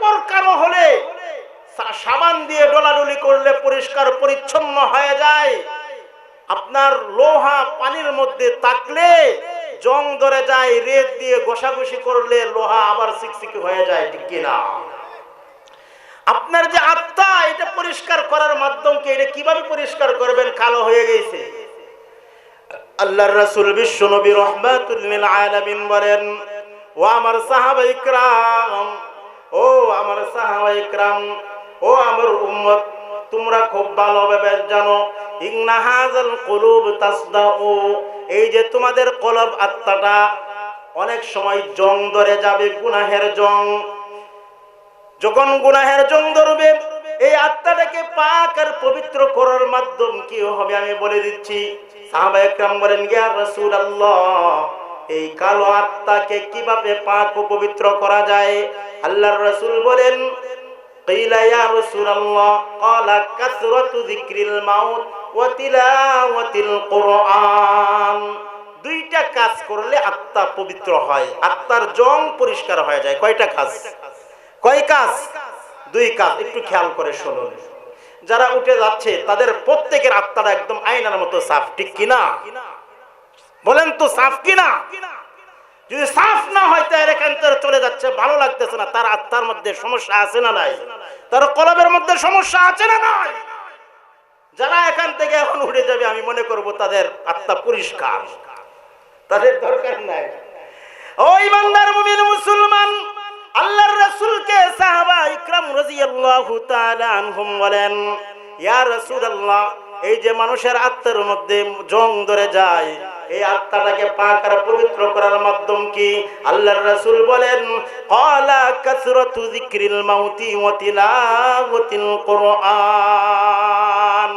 কাপড় কালো হলে সাবান দিয়ে ডলাডলি করলে পরিষ্কার পরিচ্ছন্ন হয়ে যায়। আপনার লোহা পানির মধ্যে তাকলে জং ধরে যায়, রেত দিয়ে ঘষাঘষি করলে লোহা আবার সিকসিকি হয়ে যায়, ঠিক কিনা আপনার যে আত্মা, এটা পরিষ্কার করার মাধ্যমকে এটা কীভাবে পরিষ্কার করবেন? কালো হয়ে গেছে। আল্লাহর রাসূল বিশ্ব নবী রহমাতুল্লিল আলামিন বলেন, ও আমার সাহাবা ইকরাম ও আমার সাহাবা ইকরাম ও আমার উম্মত, তোমরা খুব ভালোভাবে জানো, ইন্না হাযাল কুলুব তাসদাউ, এই যে তোমাদের কলব আত্মাটা অনেক সময় জং ধরে যাবে, গুনাহের জং। যখন গুনাহের জং ধরবে, এই আত্মাটাকে পাক আর পবিত্র করার মাধ্যম কি হবে আমি বলে দিচ্ছি। সাহাবা একরাম বলেন গিয়া রাসূলুল্লাহ এই কালো আত্মাকে কিভাবে পাক ও পবিত্র করা যায় আল্লাহর রাসূল বলেন قيل يا رسول الله قال كثرة ذكر الموت وتلاوة القرآن দুইটা কাজ করলে আত্মা পবিত্র হয় আত্মার জং পরিষ্কার হয়ে যায় কয়টা কাজ কয় কাজ দুই কাজ একটু খেয়াল করে শুনুন যারা উঠে যাচ্ছে তাদের প্রত্যেকের আত্মাটা একদম আয়নার মতো সাফ ঠিক কিনা বলেন তো, সাফ কিনা? যদি সাফ না হয় তার এখান থেকে চলে যাচ্ছে, ভালো লাগতেছে না। তার আত্মার মধ্যে সমস্যা আছে না নাই? তার কলবের মধ্যে সমস্যা আছে না নাই? যারা এখান থেকে এখন উঠে যাবে, আমি মনে করব তাদের আত্মা পরিষ্কার। তাদের দরকার নাই। মুমিন মুসলমান, আল্লাহর রাসূলকে সাহাবা ইকরাম রাদিয়াল্লাহু তাআলা আনহুম বলেন, ইয়া রাসূলুল্লাহ, এই যে মানুষের আত্মার মধ্যে জং ধরে যায় এই আত্মাটাকে পাক আর পবিত্র করার মাধ্যম কি? আল্লাহর রাসূল বলেন ক্বালা কাসরাতু যিকরিল মাউতি ওয়া তিলাওয়াতিল কুরআন।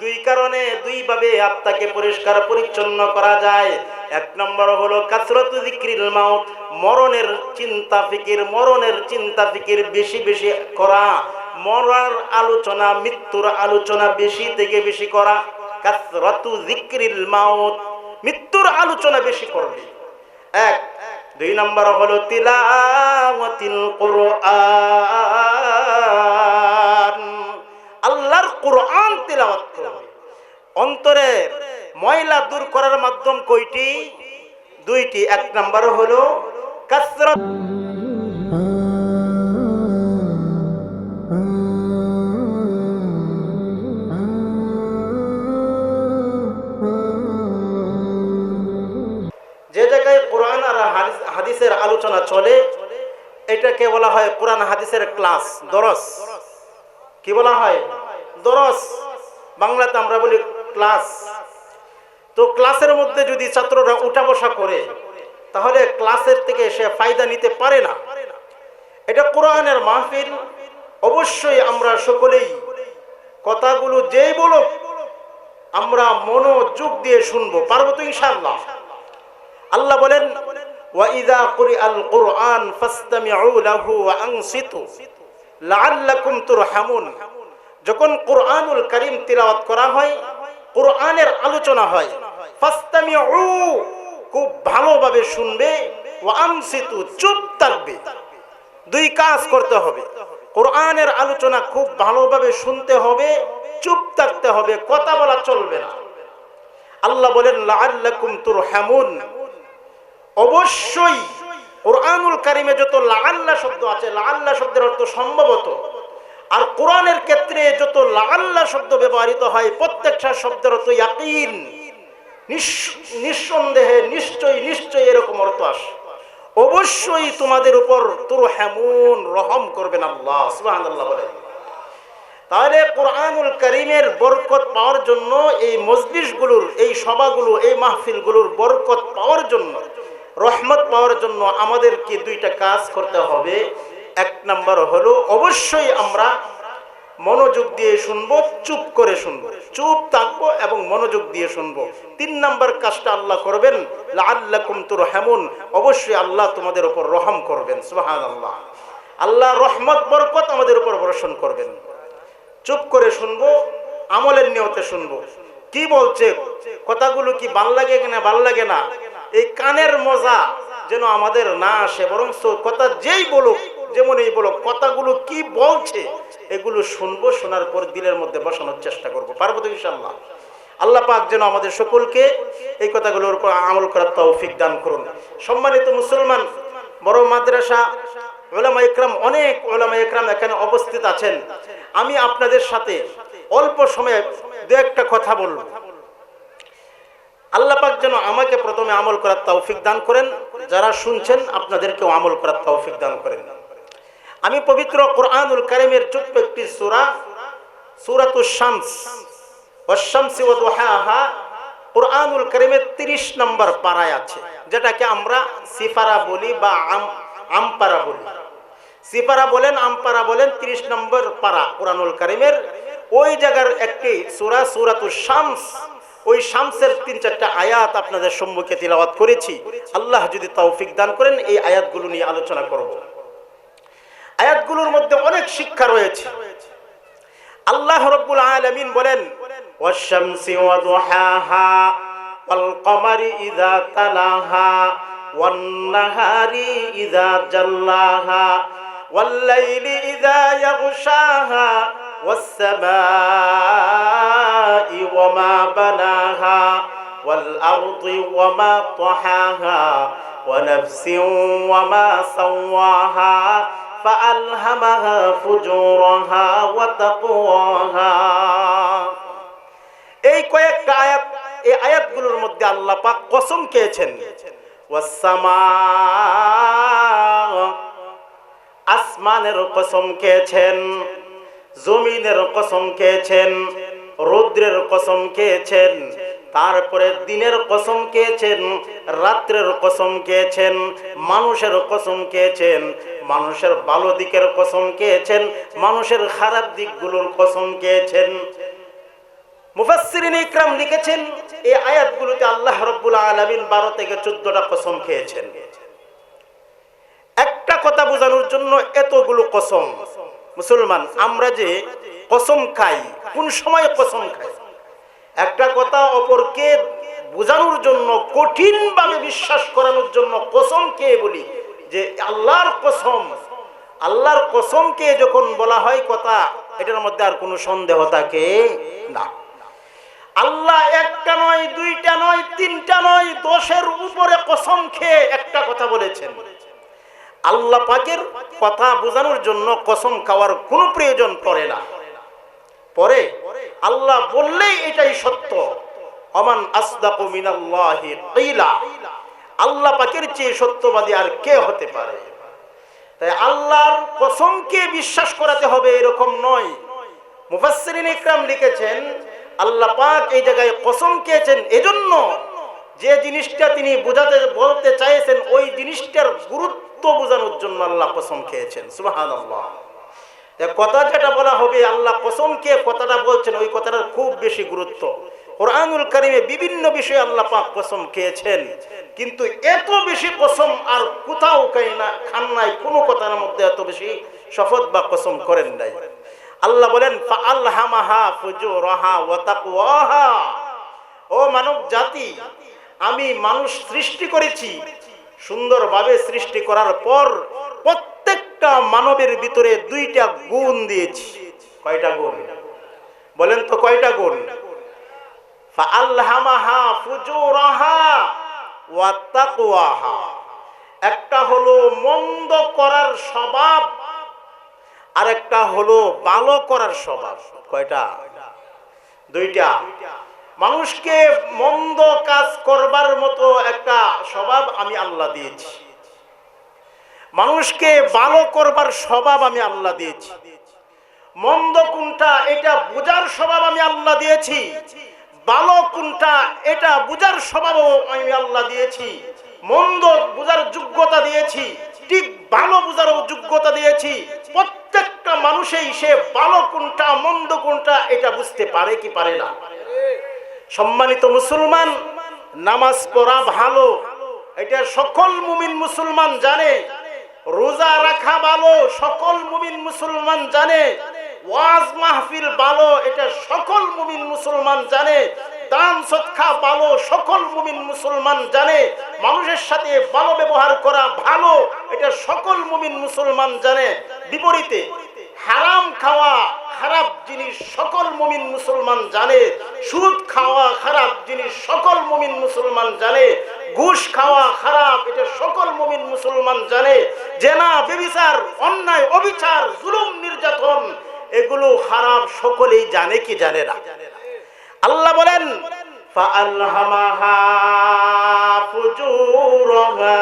দুই কারণে দুই ভাবে আত্মাকে পরিষ্কার পরিচ্ছন্ন করা যায়। এক নম্বর হলো কাসরত যিকরিল মাউত, মরণের চিন্তা ফিকির, মরণের চিন্তা ফিকির বেশি বেশি করা। মরার আলোচনা, মৃত্যুর আলোচনা বেশি থেকে বেশি করা। কাসরতু যিকরিল মাউত মৃত্যুর আলোচনা বেশি করবে। এক, দুই নম্বর হলো তিলাওয়াতিল কোরআন। আল্লাহর কোরআন তেলাওয়াত করবে। অন্তরের ময়লা দূর করার মাধ্যম কয়টি? দুইটি। এক নম্বর হলো কাসরত। হাদিসের আলোচনা চলে, এটাকে বলা হয় কোরআন হাদিসের ক্লাস, দরস। কি বলা হয়? দরস। বাংলাতে আমরা বলি ক্লাস। তো ক্লাসের মধ্যে যদি ছাত্ররা উঠা বসা করে, তাহলে ক্লাসের থেকে সে ফায়দা নিতে পারে না। এটা কোরআনের মাহফিল। অবশ্যই আমরা সকলেই কথাগুলো যেই বলো আমরা মনোযোগ দিয়ে শুনব, পারব তো ইনশাআল্লাহ। আল্লাহ বলেন লাআল্লাকুম যখন কোরআনুল করিম করা হয়, কোরআনের আলোচনা হয় খুব ভালোভাবে শুনবে আনসিতু চুপ থাকবে। দুই কাজ করতে হবে। কোরআনের আলোচনা খুব ভালোভাবে শুনতে হবে, চুপ থাকতে হবে, কথা বলা চলবে না। আল্লাহ বলেন, লাআল্লাকুম তুরহামুন। অবশ্যই কোরআনুল কারিমে যত লাআল্লা শব্দ আছে, লাআল্লা শব্দের অর্থ সম্ভবত। আর কোরআনের ক্ষেত্রে যত লাআল্লা শব্দ ব্যবহৃত হয়, প্রত্যেকটা শব্দের অর্থ ইয়াকিন। নিঃসন্দেহে, নিশ্চয়ই নিশ্চয়ই এরকম অর্থ আসে। অবশ্যই তোমাদের উপর তোর হেমন রহম করবেন আল্লাহ, সুবহানাল্লাহ বলেন তাহলে কোরআনুল করিমের বরকত পাওয়ার জন্য এই মজলিসগুলোর, এই সভাগুলো, এই মাহফিলগুলোর বরকত পাওয়ার জন্য রহমত পাওয়ার জন্য আমাদেরকে দুইটা কাজ করতে হবে। এক নাম্বার হলো, অবশ্যই আমরা মনোযোগ দিয়ে শুনব, চুপ করে শুনব। চুপ থাকব এবং মনোযোগ দিয়ে শুনব। তিন নাম্বার কাজটা আল্লাহ করবেন, লাআল্লাকুম হেমন অবশ্যই আল্লাহ তোমাদের উপর রহম করবেন, সুবহানাল্লাহ। আল্লাহ আল্লাহ রহমত, বরকত আমাদের উপর বর্ষণ করবেন। চুপ করে শুনব, আমলের নিয়তে শুনব। কি বলছে? কথাগুলো কি ভালো লাগে কিনা ভালো লাগে না? এই কানের মজা যেন আমাদের না আসে বরং কথা যেই বলুক, যেমন এই বলো কথাগুলো কি বলছে, এগুলো শুনব, শোনার পর দিলের মধ্যে বসানোর চেষ্টা করব। পারব তো ইনশাল্লাহ আল্লাহ পাক যেন আমাদের সকলকে এই কথাগুলোর উপর আমল করার তৌফিক দান করুন। সম্মানিত মুসলমান, বড় মাদ্রাসা, ওলামা ইকরাম অনেক ওলামা ইকরাম এখানে অবস্থিত আছেন। আমি আপনাদের সাথে অল্প সময়ে দু একটা কথা বলব। আল্লাহ পাক যেন আমাকে প্রথমে আমল করার তৌফিক দান করেন। যারা শুনছেন, আপনাদেরকেও আমল করার তৌফিক দান করেন। আমি পবিত্র কোরআনুল কারিমের ছোট্ট একটি সূরা 30 নম্বর আছে, যেটাকে আমরা সিফারা বলি বা আম, আমপারা বলি। বলেন, আমপারা বলেন 30 নম্বর পারা ওই জায়গার একটি সুরা সূরাতুশ শামস। ওই শামসের তিন চারটা আয়াত আপনাদের সম্মুখে তিলাওয়াত করেছি। আল্লাহ যদি তৌফিক দান করেন, এই আয়াতগুলো নিয়ে আলোচনা করব। আয়াতগুলোর মধ্যে অনেক শিক্ষা রয়েছে। আল্লাহ রব্বুল আলামিন বলেন, ওয়াশ-শামসি ওয়া দুহাহা ওয়াল কমারি ইযা তালাহা ওয়ান নাহারি ইযা জাল্লাহা ওয়াল লাইলি ইযা ইয়াগশাহা والسماء وما بناها والأرض وما طحاها ونفس وما سواها فألهمها فجورها وتقواها এই কয়েকটা আয়াত এই আয়াতগুলোর মধ্যে আল্লাহ পাক কসম খেয়েছেন ওয়াসসামা আসমানের কসম খেয়েছেন জমিনের কসম খেয়েছেন, রৌদ্রের কসম খেয়েছেন, তারপরে দিনের কসম খেয়েছেন, রাত্রের কসম খেয়েছেন, মানুষের কসম খেয়েছেন, মানুষের ভালো দিকের কসম খেয়েছেন, মানুষের খারাপ দিকগুলোর কসম খেয়েছেন। লিখেছেন, এই আয়াতগুলোতে আল্লাহ রাব্বুল আলামিন 12 থেকে 14টা কসম খেয়েছেন। একটা কথা বোঝানোর জন্য এতগুলো কসম। মুসলমান, আমরা যে কসম খাই, কোন সময় কসম খাই? একটা কথা অপরকে বোঝানোর জন্য, কঠিনভাবে বিশ্বাস করানোর জন্য কসম কে বলি? যে আল্লাহর কসম, আল্লাহর কসমকে যখন বলা হয় কথা, এটার মধ্যে আর কোনো সন্দেহ থাকে না। আল্লাহ একটা নয়, দুইটা নয়, তিনটা নয়, দশের উপরে কসম খেয়ে একটা কথা বলেছেন। আল্লাহ পাকের কথা বোঝানোর জন্য কসম খাওয়ার কোনো প্রয়োজন পড়ে না। পরে আল্লাহ বললেই এটাই সত্য। অমান আসদাকু মিনাল্লাহি কিলা। আল্লাহ পাকের চেয়ে সত্যবাদী আর কে হতে পারে? তাই আল্লাহর কসমকে বিশ্বাস করাতে হবে এরকম নয়। মুফাসসিরিন ইকরাম লিখেছেন, আল্লাহ পাক এই জায়গায় কসম খেয়েছেন এজন্য যে জিনিসটা তিনি বোঝাতে বলতে চাইছেন, ওই জিনিসটার গুরুত্ব বোঝানোর জন্য আল্লাহ কসম খেয়েছেন, সুবহানাল্লাহ। কথা যেটা বলা হবে, আল্লাহ কসম কে কথাটা বলছেন, ওই কথাটার খুব বেশি গুরুত্ব। কোরআনুল কারিমে বিভিন্ন বিষয়ে আল্লাহ পাক কসম খেয়েছেন, কিন্তু এত বেশি কসম আর কোথাও খাই না, খান নাই, কোনো কথার মধ্যে এত বেশি শপথ বা কসম করেন নাই। আল্লাহ বলেন ও মানব জাতি আমি মানুষ সৃষ্টি করেছি সুন্দরভাবে সৃষ্টি করার পর প্রত্যেকটা মানবের ভিতরে দুইটা গুণ দিয়েছি। কয়টা গুণ? বলেন তো কয়টা গুণ? একটা হলো মন্দ করার স্বভাব আর একটা হলো ভালো করার স্বভাব। কয়টা? দুইটা। মানুষকে মন্দ কাজ করবার মতো একটা স্বভাব আমি আল্লাহ দিয়েছি। মানুষকে ভালো করবার স্বভাব আমি আল্লাহ দিয়েছি। মন্দ কোনটা, এটা বোঝার স্বভাব আমি আল্লাহ দিয়েছি। ভালো কোনটা, এটা বুঝার স্বভাবও আমি আল্লাহ দিয়েছি। মন্দ বোঝার যোগ্যতা দিয়েছি। ঠিক ভালো বুঝারও যোগ্যতা দিয়েছি। প্রত্যেকটা মানুষেই সে ভালো কোনটা, মন্দ কোনটা, এটা বুঝতে পারে কি পারে না। সম্মানিত মুসলমান, নামাজ পড়া ভালো, এটা সকল মুমিন মুসলমান জানে। রোজা রাখা ভালো, সকল মুমিন মুসলমান জানে। ওয়াজ মাহফিল ভালো, এটা সকল মুমিন মুসলমান জানে। দান সৎখা ভালো, সকল মুমিন মুসলমান জানে। মানুষের সাথে ভালো ব্যবহার করা ভালো, এটা সকল মুমিন মুসলমান জানে। বিপরীতে, হারাম খাওয়া খারাপ জিনিস সকল মুমিন মুসলমান জানে সুদ খাওয়া খারাপ জিনিস সকল মুমিন মুসলমান জানে ঘুষ খাওয়া খারাপ এটা সকল মুমিন মুসলমান জানে জেনা বেবিচার অন্যায় অবিচার জুলুম নির্যাতন এগুলো খারাপ সকলেই জানে কি জানে না আল্লাহ বলেন فألهمها فجورها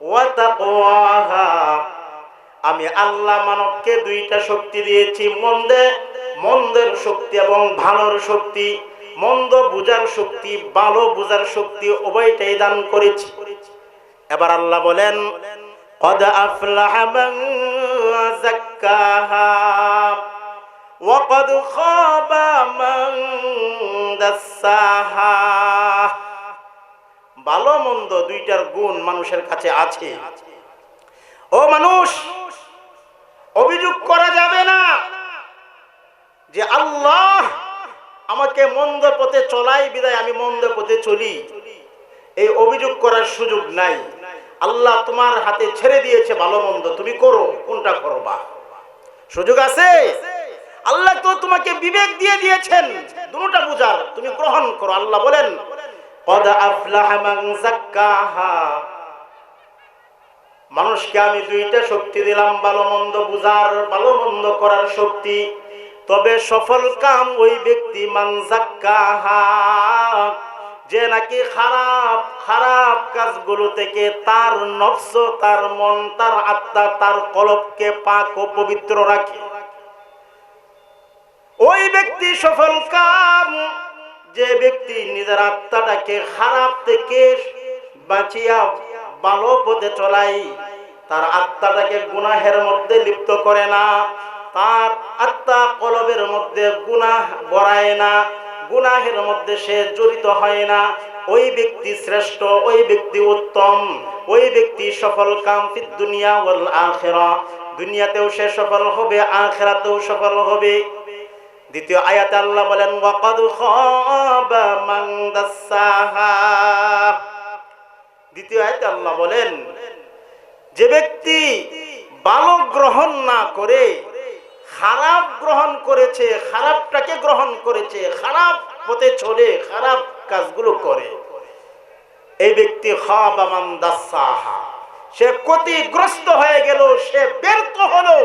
وتقواها আমি আল্লাহ মানবকে দুইটা শক্তি দিয়েছি মন্দে মন্দের শক্তি এবং ভালোর শক্তি মন্দ বুঝার শক্তি ভালো বুঝার শক্তি উভয়টাই দান করেছি এবার আল্লাহ বলেন قد أفلح من زكاها وقد خاب من دساها ভালো মন্দ দুইটার গুণ মানুষের কাছে আছে ও মানুষ অভিযোগ করা যাবে না যে আল্লাহ আমাকে মন্দ পথে চলাই বিদায় আমি মন্দ পথে চলি এই অভিযোগ করার সুযোগ নাই আল্লাহ তোমার হাতে ছেড়ে দিয়েছে ভালো মন্দ তুমি করো কোনটা করবা সুযোগ আছে আল্লাহ তো তোমাকে বিবেক দিয়ে দিয়েছেন দুটোটা বুঝার তুমি গ্রহণ করো আল্লাহ বলেন قد أفلح من زكاها মানুষকে আমি দুইটা শক্তি দিলাম, ভালো মন্দ বুঝার, ভালো মন্দ করার শক্তি। তবে সফল কাম ওই ব্যক্তি যে নাকি খারাপ খারাপ কাজগুলো থেকে তার নফস, তার মন, তার আত্মা, তার কলবকে পাক ও পবিত্র রাখে। ওই ব্যক্তি সফল কাম, যে ব্যক্তি নিজের আত্মাটাকে খারাপ থেকে বাঁচিয়া ভালো পথে চলাই। তার আত্মাটাকে গুনাহের মধ্যে লিপ্ত করে না। তার আত্মা কলবের মধ্যে গুনাহ বড়ায় না। গুনাহের মধ্যে সে জড়িত হয় না। ওই ব্যক্তি শ্রেষ্ঠ, ওই ব্যক্তি উত্তম, ওই ব্যক্তি সফল কাম দুনিয়া ওয়াল আখিরা। দুনিয়াতেও সে সফল হবে, আখিরাতেও সফল হবে। দ্বিতীয় আয়াতে আল্লাহ বলেন, ওয়াকাদ খাবা মান দ্বিতীয় আয়াতে আল্লাহ বলেন, যে ব্যক্তি ভালো গ্রহণ না করে, খারাপ গ্রহণ করেছে, খারাপটাকে গ্রহণ করেছে, খারাপ পথে চলে, খারাপ কাজগুলো করে, এই ব্যক্তি সে ক্ষতিগ্রস্ত হয়ে গেল, সে ব্যর্থ হলো।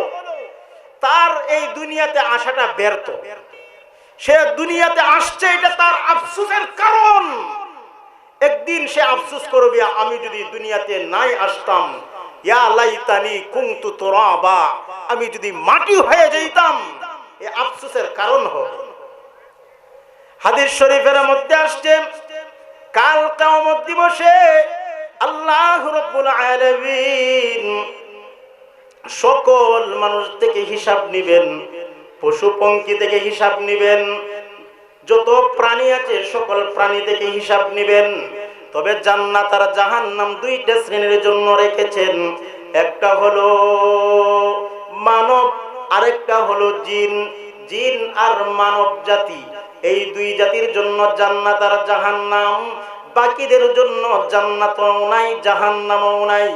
তার এই দুনিয়াতে আসাটা ব্যর্থ। সে দুনিয়াতে আসছে এটা তার আফসোসের কারণ। একদিন সে আফসোস করবে আমি যদি দুনিয়াতে নাই আসতাম আমি যদি মাটি হয়ে যাইতাম, এ আফসোসের কারণ হবে হাদিস শরীফের মধ্যে আসছে, কাল কিয়ামত দিবসে আল্লাহ সকল মানুষ থেকে হিসাব নিবেন পশু পঙ্খী থেকে হিসাব নিবেন যত প্রাণী আছে, সকল প্রাণী থেকে হিসাব নিবেন। তবে জান্নাত আর জাহান্নাম দুইটা শ্রেণির জন্য রেখেছেন। একটা হলো মানব, আরেকটা হলো জিন। জিন আর মানব জাতি, এই দুই জাতির জন্য জান্নাত আর জাহান্নাম। বাকিদের জন্য জান্নাতও নাই, জাহান্নামও নাই।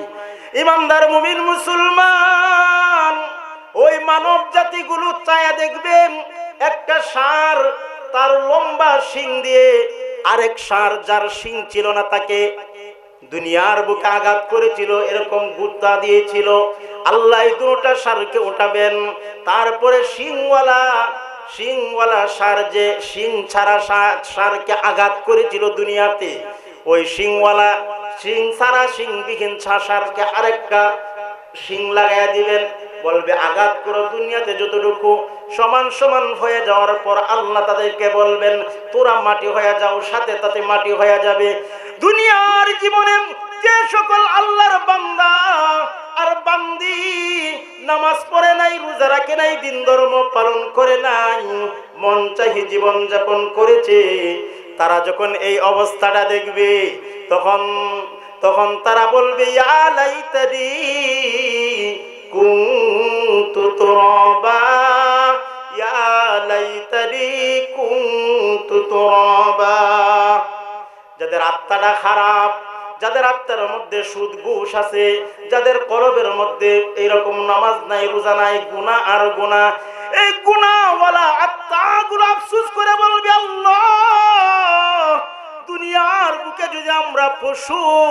ইমানদার, মুমিন, মুসলমান, ওই মানব জাতিগুলো চায়া দেখবেন, একটা সার তার লম্বা শিং দিয়ে আরেক সার যার শিং ছিল না তাকে দুনিয়ার বুকে আঘাত করেছিল, এরকম গুত্তা দিয়েছিল। আল্লাহ দুটা সারকে উঠাবেন। তারপরে শিংওয়ালা শিংওয়ালা সার যে শিং ছাড়া সারকে আঘাত করেছিল দুনিয়াতে, ওই শিংওয়ালা শিং ছাড়া শিং শিংবিহীন সারকে আরেকটা শিং লাগাইয়া দিবেন বলবে, আঘাত করো দুনিয়াতে যতটুকু। সমান সমান হয়ে যাওয়ার পর আল্লাহ তাদেরকে বলবেন, তোরা মাটি হয়ে যাও, সাথে তাতে মাটি হয়ে যাবে। দুনিয়ার জীবনে যে সকল আল্লাহর বান্দা আর বান্দি নামাজ পড়ে নাই, রোজা রাখে নাই, দিন ধর্ম পালন করে নাই, মন চাহি জীবন যাপন করেছে, তারা যখন এই অবস্থাটা দেখবে, তখন তখন তারা বলবে লাইতানি কুনতু তুরাবা লাইতানি কুনতু তুরাবা। আত্মাটা খারাপ, যাদের আত্মার মধ্যে সুদ, ঘুষ আছে, যাদের করবের মধ্যে এইরকম নামাজ নাই, রোজা নাই, গুনাহ আর গুনাহ, এই গুনাহওয়ালা আত্মাগুলো আফসোস করে বলবে, আল্লাহ, দুনিয়ার বুকে যদি আমরা পশু